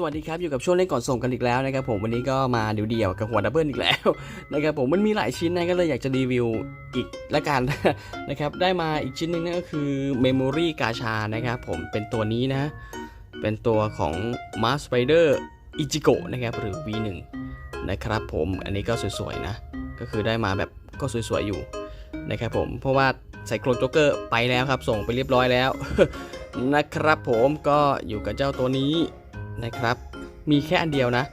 สวัสดีครับ อยู่กับช่วงเล่นก่อนส่งกันอีกแล้วนะครับผมวันนี้ก็มาเดี่ยวๆกับหัวดับเบิลอีกแล้วนะครับผมมันมีหลายชิ้นนะก็เลยอยากจะรีวิวอีกละกันนะครับได้มาอีกชิ้นหนึงนั่นก็คือ Memory กาชานะครับผมเป็นตัวนี้นะ เป็นตัวของ Mars Spider Ichigo นะครับหรือ V1 นะครับผมอันนี้ก็สวยๆนะ ก็คือได้มาแบบก็สวยๆอยู่นะครับผมเพราะว่าไซโคลโจ๊กเกอร์ไปแล้วครับส่งไปเรียบร้อยแล้วนะครับผมก็อยู่กับเจ้าตัวนี้ นะครับ มีแค่อันเดียวนะ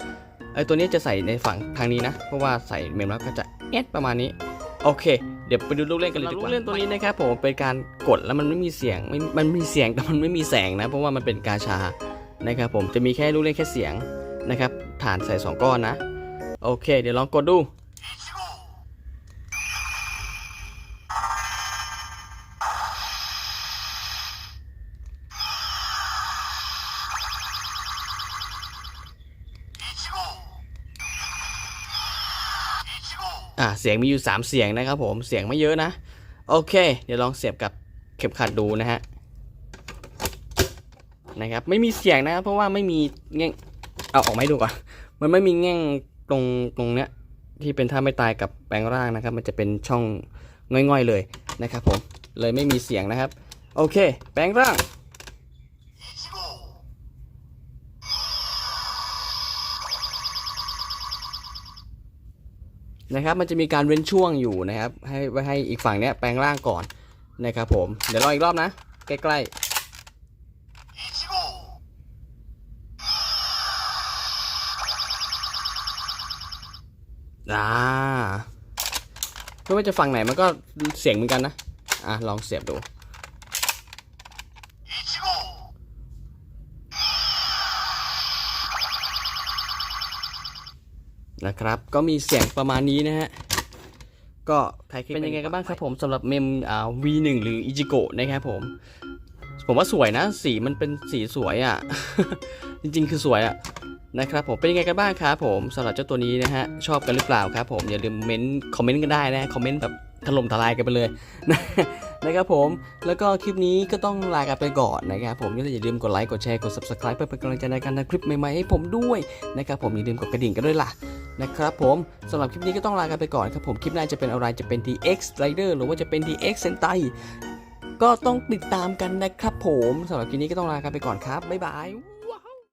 ไอตัวนี้จะใส่ในฝั่งทางนี้นะ เพราะว่าใส่เมมแล้วก็จะเอสประมาณนี้ โอเค เดี๋ยวไปดูลูกเล่นกันเลยดีกว่าลูกเล่นตัวนี้นะครับผมเป็นการกดแล้วมันไม่มีเสียงไม่มันมีเสียงแต่มันไม่มีแสงนะ เพราะว่ามันเป็นกาชานะครับผมจะมีแค่ลูกเล่นแค่เสียงนะครับฐานใส่สองก้อนนะ โอเค เดี๋ยวลองกดดู อ่าเสียงมีอยู่ 3 เสียงนะครับผมเสียงไม่เยอะนะ โอเค เดี๋ยวลองเสียบกับเข็มขัดดูนะฮะนะครับไม่มีเสียงนะครับเพราะว่าไม่มีแง่งเอาออกไมาให้ดูก่อนมันไม่มีแง่งตรงตรงเนี้ยที่เป็นท่าไม่ตายกับแปลงร่างนะครับ มันจะเป็นช่องง่อยๆเลยนะครับผมเลยไม่มีเสียงนะครับ โอเค แปลงร่าง นะครับมันจะมีการเว้นช่วงอยู่นะครับ ให้ไว้ให้อีกฝั่งเนี้ยแปลงร่างก่อนนะครับผมเดี๋ยวรออีกรอบนะ ใกล้ๆอ่าไม่ว่าจะฝั่งไหนมันก็เสียงเหมือนกันนะ อะ ลองเสียบดู นะครับ ก็มีเสียงประมาณนี้นะฮะ ก็เป็นยังไงกันบ้างครับผมสำหรับเมมอ่า V1 หรืออิจิโกะนะครับผม ผมว่าสวยนะ สีมันเป็นสีสวยอะ่ะ จริงๆ คือสวยอะ่ะนะครับผมเป็นยังไงกันบ้างครับผมสำหรับเจ้าตัวนี้นะฮะ ชอบกันหรือเปล่าครับผมอย่าลืมเม้นคอมเมนต์กันได้นะคอมเมนต์แบบ ถล่มทลายกันไปเลยนะครับผม แล้วก็คลิปนี้ก็ต้องลากันไปก่อนนะครับผมอย่าลืมกดไลค์ กดแชร์ กด subscribe เพื่อเป็นกำลังใจในการทำคลิปใหม่ๆให้ผมด้วยนะครับผมอย่าลืมกดกระดิ่งกันด้วยล่ะนะครับผมสำหรับคลิปนี้ก็ต้องลากันไปก่อนครับผมคลิปหน้าจะเป็นอะไรจะเป็น DX Rider หรือว่าจะเป็น DX Sentai ก็ต้องติดตามกันนะครับผมสำหรับคลิปนี้ก็ต้องลากันไปก่อนครับบ๊ายบาย